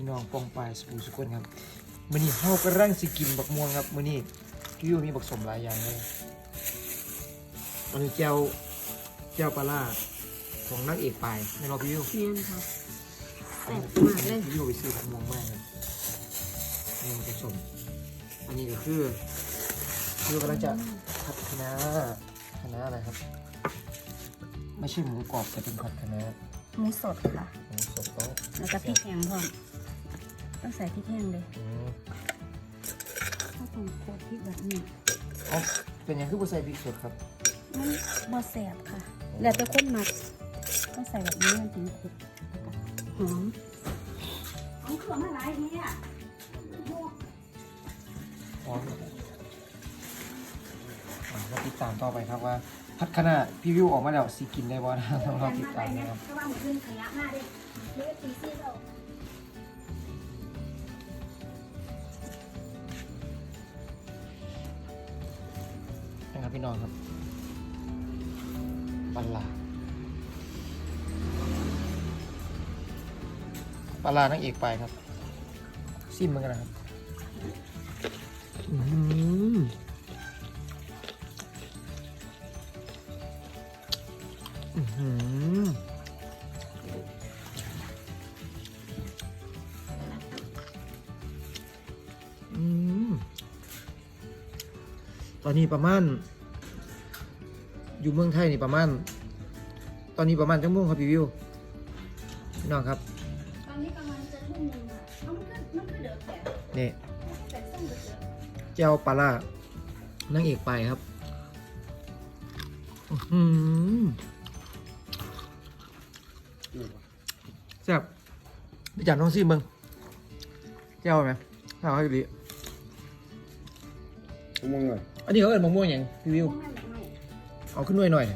พี่น้องปองปายสปูสุกคนครับมื้อนี้เฮากำลังสิกินบักม่วงครับมื้อนี้พี่วิวมีบักสมหลายอย่างเลยอันนี้แก้วแก้วปลาร้าของนางเอกปายในรอพี่วิวเนียนค่ะอันนี้แซ่บมากเลยพี่วิวไปซื้อบักม่วงมากครับนี่มันผสมอันนี้ก็คือพี่วิวกำลังจะผัดคะน้าคะน้าอะไรครับ ไม่ใช่หมูกรอบแต่เป็นผัดคะน้าหมูสดค่ะหมูสดก็แล้วก็พริกแห้งพร้อม ต้องใส่พริกแห้งเลยอืมถ้าต้องโคตรพริกแบบนี้อ๋อเป็นอย่างคือบุใส่พริกสดครับมันบ่แสบค่ะ แล้วแต่คนมักต้องใส่แบบนี้มันถึงคลุกแล้วก็หอมหอมเครื่องมาหลายทีอะอ๋ออ่าเราติดตามต่อไปครับว่า พัดขนาดพี่วิวออกมาแล้วสีกินได้บ่นะต้องรอติดตามนะครับ ก็ว่าเหมือนขึ้นขยะมาดิเลือดตีซี่เรา ครับพี่น้องครับปลาร้าปลาร้านั่งเอกไปครับซิมเหมือนกันนะครับอืมอื้อหืออืมตอนนี้ประมาณ อยู่เมืองไทยนี่ประมาณ ตอนนี้ประมาณจังม่วงครับพี่วิวพี่น้องครับตอนนี้ประมาณจะทุ่มหนึงค่ะเอามันก็มันก็เดือดแบบนี่แต่ส้มเดือดแก้วปลาล่านั่งเอกไปครับอื้อหือแซ่บพี่จันน้องซีมึงแก้วไหมข้าวให้ดี มึงเลยอันนี้เขาเอิ้นมะม่วงอย่างพี่วิว เอาขึ้นหน่วยหน่อย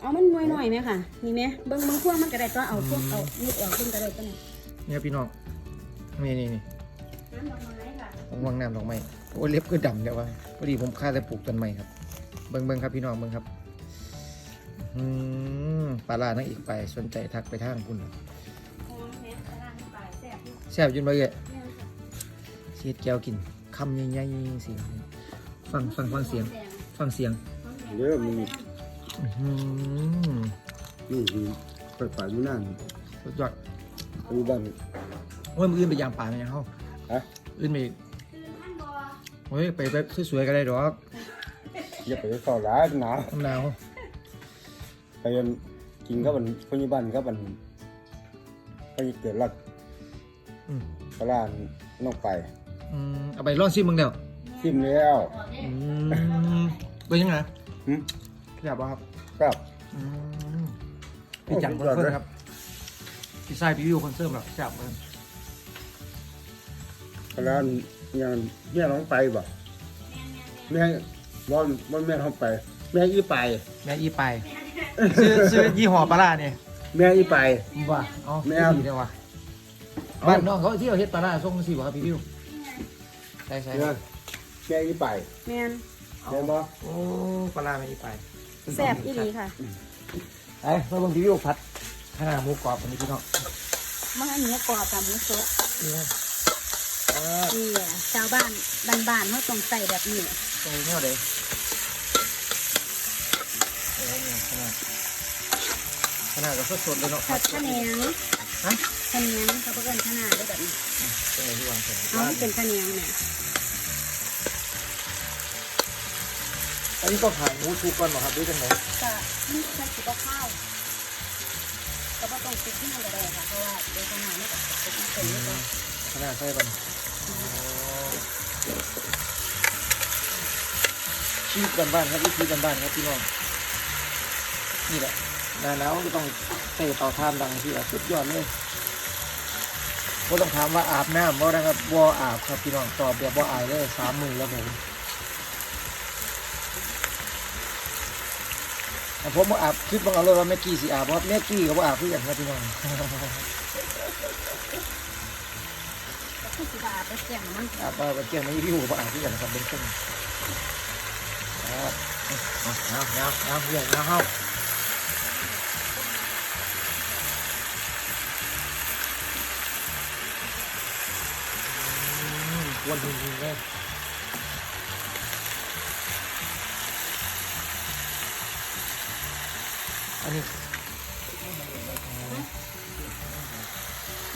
เอามันหน่วยหน่อยไหมค่ะนี่ไหมเบิ้งเบิ้งพวกมันก็ได้ตัวเอาพวกเอานิดออกเบิ้งก็ได้ตัวนี้เนี่ยพี่น้องนี่นี่นี่น้ำดอกไม้ค่ะผมวางน้ำดอกไม้โอ้เล็บก็ดำเดี๋ยวว่าพอดีผมฆ่าแต่ปลูกต้นไม้ครับ เบิ้งเบิ้งครับพี่น้องเบิ้งครับอืมปลาลานั่งอีกไปสนใจทักไปทางคุณหอมแม่กระด้างปลายแซ่บอยู่แซ่บอยืนไปเลยแม่นค่ะเสียดแก้วกินคำใหญ่ๆเสียงฟังฟังฟังเสียง ฟังเสียงเยอะมึง อื้อหือนี่คือไปฝ่ายมือนั่นสุดยอดไปบ้าน โอ้ยมืออื่นไปยางป่าไหมยังเขาฮะ อื่นไปคือท่านบอโอ้ยไปแบบสวยๆก็ได้ดอกอย่าไปเข้าร้านหนาวน้ำหนาวไปกินก็มันพยาบาลก็มันไปเกิดรักอืมกระลานนอกไปอืมเอาไปร่อนซิมึงเดี๋ยวทิมแล้ว อืมเป็นยังไงหึ อยากบ่ครับครับอืมพี่จังคอนเฟิร์มครับพี่ชายพี่วิวคอนเฟิร์มแบบจับมันกระลานยังแม่น้องไปบ่แม่บอลบอลแม่น้องไป แม่อีไป แม่อีไปซื้อซื้อยี่ห้อปลาร้าเนี่ยแม่อีไปว่าอ๋อแม่ไม่เอาดีเลยว่ะบ้านน้องเขาที่เราเฮ็ดปลาร้าส่งสิบ่ครับพี่วิวใช่ใช่เนี่ยแม่อีไปแม่นแม่บ่โอ้ปลาร้าแม่อีไป แซ่บอีหลีค่ะไอ้มาเบิ่งพี่วิวผัดข้าวหน้าหมูกรอบอันนี้พี่น้องมาให้เนื้อกรอบกับหมูสดนี่นะเออนี่อะชาวบ้านบ้านๆเขาต้องใส่แบบนี้ใส่แนวใดโอ้เนี่ยขนาดขนาดก็สดๆเลยเนาะผัดขะแหนงฮะขะแหนงเขาเพิ่นขนาดได้แบบนี้เป็นไงที่วางใส่เอาให้เป็นขะแหนงเนี่ย อันนี้ก็ผ่านหมูทุกก่อนเหรอครับหรือจังไหนก็นี่มันคือกับข้าวก็บ่ต้องติดที่มันก็ได้ค่ะเพราะว่าเดี๋ยวขนาดนี้ก็จะเป็นเป็นนี่ก็ขนาดใส่บันชีวิตบ้านๆครับวิธีบ้านๆครับพี่น้องนี่แหละหนาหนาวก็ต้องใส่เตาถ่านดังที่สุดยอดเลยก็ต้องถามว่าอาบน้ำบ่นะครับบ่อาบครับพี่น้องตอบแบบบ่อายเลยสามมือแล้วผมแต่ ผมบ่อาบคิดบังเอาเลยว่าแม่กี้สิอาบเพราะแม่กี้ก็บ่อาบเพื่อนครับพี่น้องคือสิบาไปแจ้งมันอาบมาเกียงไม่พี่หูบ่อาบเพื่อนนะครับเป็นต้นครับเอาเอาเอาเอาเพื่อนเอาเข้าวนนหินเลย อันนี้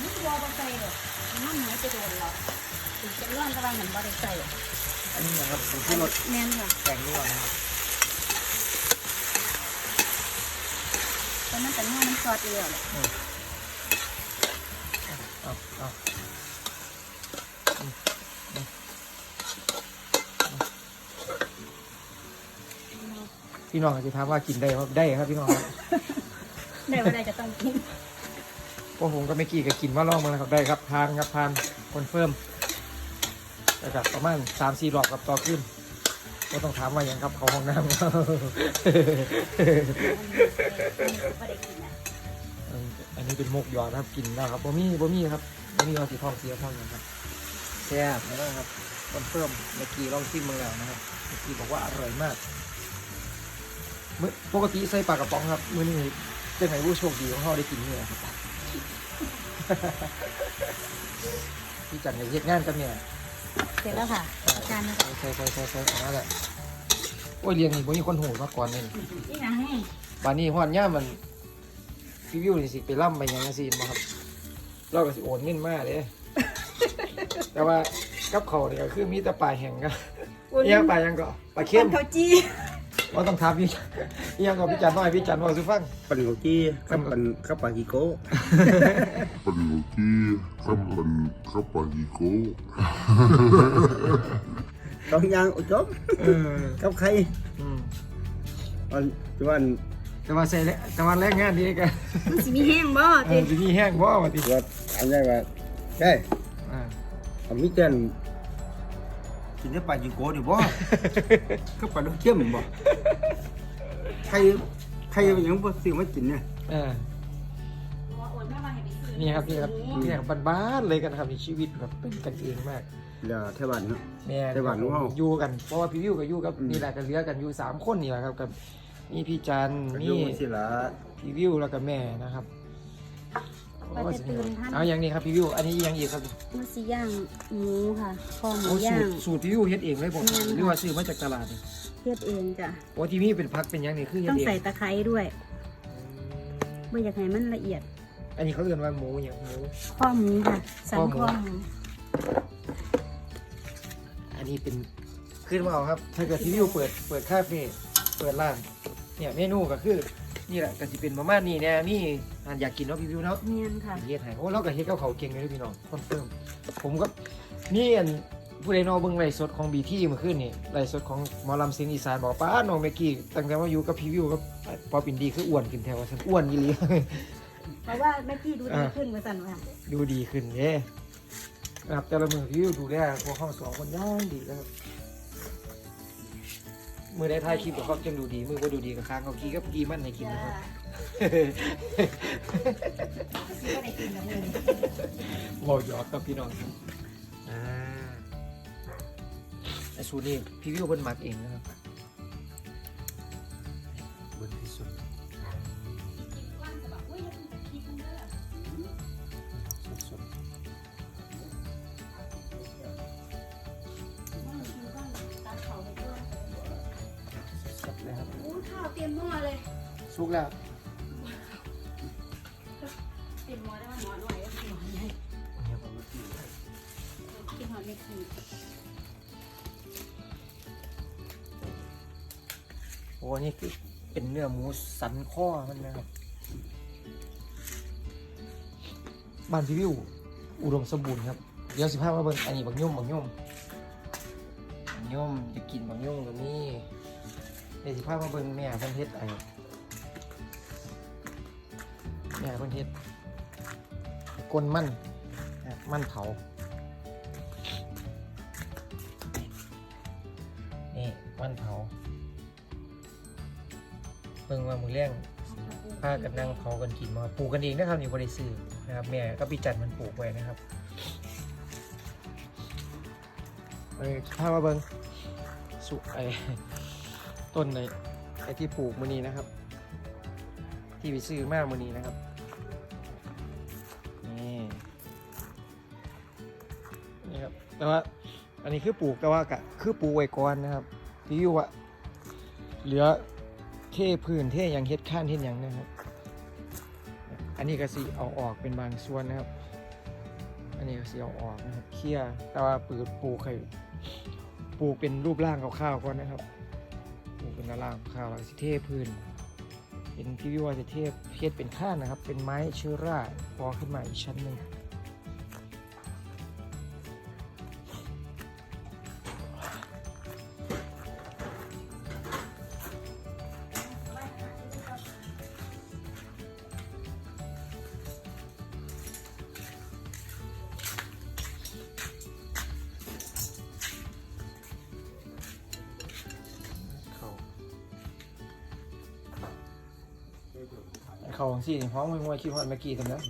นี่บอบใส่หรอกมันหายไปโดนหรอกถึงจะร้อนกระวังเหมือนบอได้ใส่อันนี้นะครับผมอัที่นรนี้ถแม่นค่ะแต่งด้วยนะครับแต่มันแต่ว่ามันซอสเดียวแหละ เอาเอา พี่น้องอาจจะถามว่ากินได้ครับได้ครับพี่น้องครับได้ว่าได้จะต้องกินพวกผมก็ไม่กี่ก็กินว่าลองมาแล้วครับได้ครับทานครับทานคอนเฟิร์มนะครับประมาณสามสี่รอบกับต่อขึ้นก็ต้องถามว่าอย่างครับเขาห้องน้ำครับว่าได้กินนะเอออันนี้เป็นมุกหยอดนะครับกินนะครับบ่มีบ่มีครับบ่มีว่าสีทองเสียทองอย่างครับแซ่บนะครับคอนเฟิร์มเมื่อกี้ลองชิมมาแล้วนะครับเมื่อกี้บอกว่าอร่อยมากมื้อ ปกติใส่ปลากระป๋องครับมื้อนี้จะไหนผู้โชคดีของเขาได้กินเนี่ยครับพี่จันเนี่ยเฮ็ดงานกันเนี่ยเสร็จแล้วค่ะจานนี้ใส่ใส่ใส่ใส่ใส่นั่นแหละโอ้ยเรียงนี่บ่มีคนโหดมาก่อนเลยนี่นี่นะให้บานนี้ฮอดย่ามมันรีวิวนี่สิไปล่ำไปหยังจังซี่บ่ครับเราก็สิโอนเงินมาเด้แต่ว่ากับเขาวนี่ก็คือมีแต่ปลาแห้งก็เอียงปลาหยังก็ปลาเค็มเขาจี ว่าต้องถามพี่เอียงก็พี่จันน้อยพี่จันว่าสิฟังปันหัวกี้กับปันกับปลาฮิโก้ Panuki kapan kapan iko ต้องยางอุจมเออกับใครอืมอันที่ว่าอันแต่ว่าใส่แล้วแต่ว่าแรงงานดีกันมันสิมีแห้งบ่เอติอสิมีแห้งบ่ว่าติที่ว่าอันนี้ว่าใช่อ่าอันมีเต้น กินได้ปลาฮิโก้ดิบ่กับปลาลูกเข้มบ่ใครใครยังบ่ซื้อมากินเนี่ยเออนี่ครับนี่ครับนี่ครับบ้านๆเลยกันครับมีชีวิตแบบเป็นกันเองมากเดี๋ยวแถวบ้านเนาะ แม่แต่บ้านของเราอยู่กันเพราะว่าพี่วิวกับอยู่กับอืม นี่แหละกันเหลือกันอยู่สามคนนี่แหละครับกับนี่พี่จันก็อนี่ยู่สิล่ะพี่วิวแล้วก็แม่นะครับ ว่าจะตื่นท่านเอาอย่างนี้ครับพี่วิว อันนี้อย่างอีกครับมันสิย่างหมูค่ะคอหมูโอ้ย่าสูตง รสูตรพี่วิวเฮ็ดเองเลยผมแม่นค่ะ หรือว่าซื้อมาจากตลาดนี่เฮ็ดเองจ้ะโอ้ที่นี่เป็นพักเป็นหยังนี่คือเฮ็ต้ดองเอง ใส่ตะไคร้ด้วยไม่อยากให้มันละเอียดอันนี้เขาเรียกว่าหมูอย่างหมู ข้อหมูค่ะ สันข้ข้ออหมูหมูอันนี้เป็นขึ้นมาเอาครับ ถ้าเกิดพี่วิวเปิดเปิดคาเฟ่เปิดร้าน เนี่ยเมนูก็คือ นี่แหละก็สิเป็นประมาณนี้แน่นี่อันอยากกินเนาะพี่วิวเนาะเนียนค่ะเฮ็ดให้โอ้เราก็เฮ็ดกับเขาวเก่งเลยเด้อพี่น้องคอนเฟิร์มผมก็นี่อันผู้ใดเนอเบิ่งไลฟ์สดของบีที่เมื่อคืนนี่ไลฟ์สดของหมอลำเสียงอีสานบอกป้าน้องเมกกี้ตั้งแต่ว่าอยู่กับพี่วิวกับปอปินดีคืออ้วนขึ้นแถวว่าฉันอ้วนยี่หลี เพราะว่าแม่กี้ดูดีอ่าขึ้นมาสั่นว่าดูดีขึ้นเด้นะครับแต่ละมือพี่วิวดูแลพวกเขาสองคนย่างดีแล้วครับ มือได้ถ่ายคลิปกับเขาจังดูดี มือก็ดูดีกับค้างเขากี้กับกี้มันในกินนะครับสิก็ได้กินกับมือบอกหยอกกับพี่น้องครับอ่าไอสูตรนี้พี่วิวเพิ่นหมักเองนะครับ กแล้วเตรียมหมอได้ว่าหมอหน่อยก็หมอใหญ่กินหอมไม่กี่โอ้นี่คือเป็นเนื้อหมูสันข้อมันนะครับบ้านพี่วิว อุดมสมบูรณ์ครับ เดี๋ยวสิพามาเบิ่งอันนี้บักย่อมบักย่อมบักย่อมจะกินบักย่อมกับนี่เดี๋ยวสิพามาเบิ่งแม่เพิ่นเฮ็ดไอ้ แม่เพิ่นเฮ็ดกลนมันนะมันเผานี่มันเผาเบิ่งว่ามือแรงพากันนั่งเผากันกินมาปลูกกันเองนะครับอยู่บริซื้อนะครับแม่ก็พี่จันมันปลูกไว้นะครับเออพามาเบิ่งสุไอต้นในไอที่ปลูกมือนี้นะครับ ที่ไปซื้อมากมือนี้นะครับ แต่ว่า อันนี้คือปลูกแต่ว่ากะคือปลูกไว้ก่อนนะครับพี่วิวอะเหลือเทพื้นเทอย่างเฮ็ดข้านเฮ็ดอย่างนะครับ อันนี้ก็สิเอาออกเป็นบางส่วนนะครับ อันนี้ก็สิเอาออกนะครับเคลียแต่ว่าปลูกปลูกให้ปลูกเป็นรูปร่างคร่าวๆก่อนนะครับปลูกเป็นร่างคร่าวแล้วสิเทพื้นเป็นพี่วิวว่าจะเทพเพชรเป็นข้านนะครับ เป็นไม้เชื้อราพอขึ้นมาอีกชั้นหนึ่ง เขาของสี่หอมมวยๆคิดว่าเมื่อกี้ตรงนั้น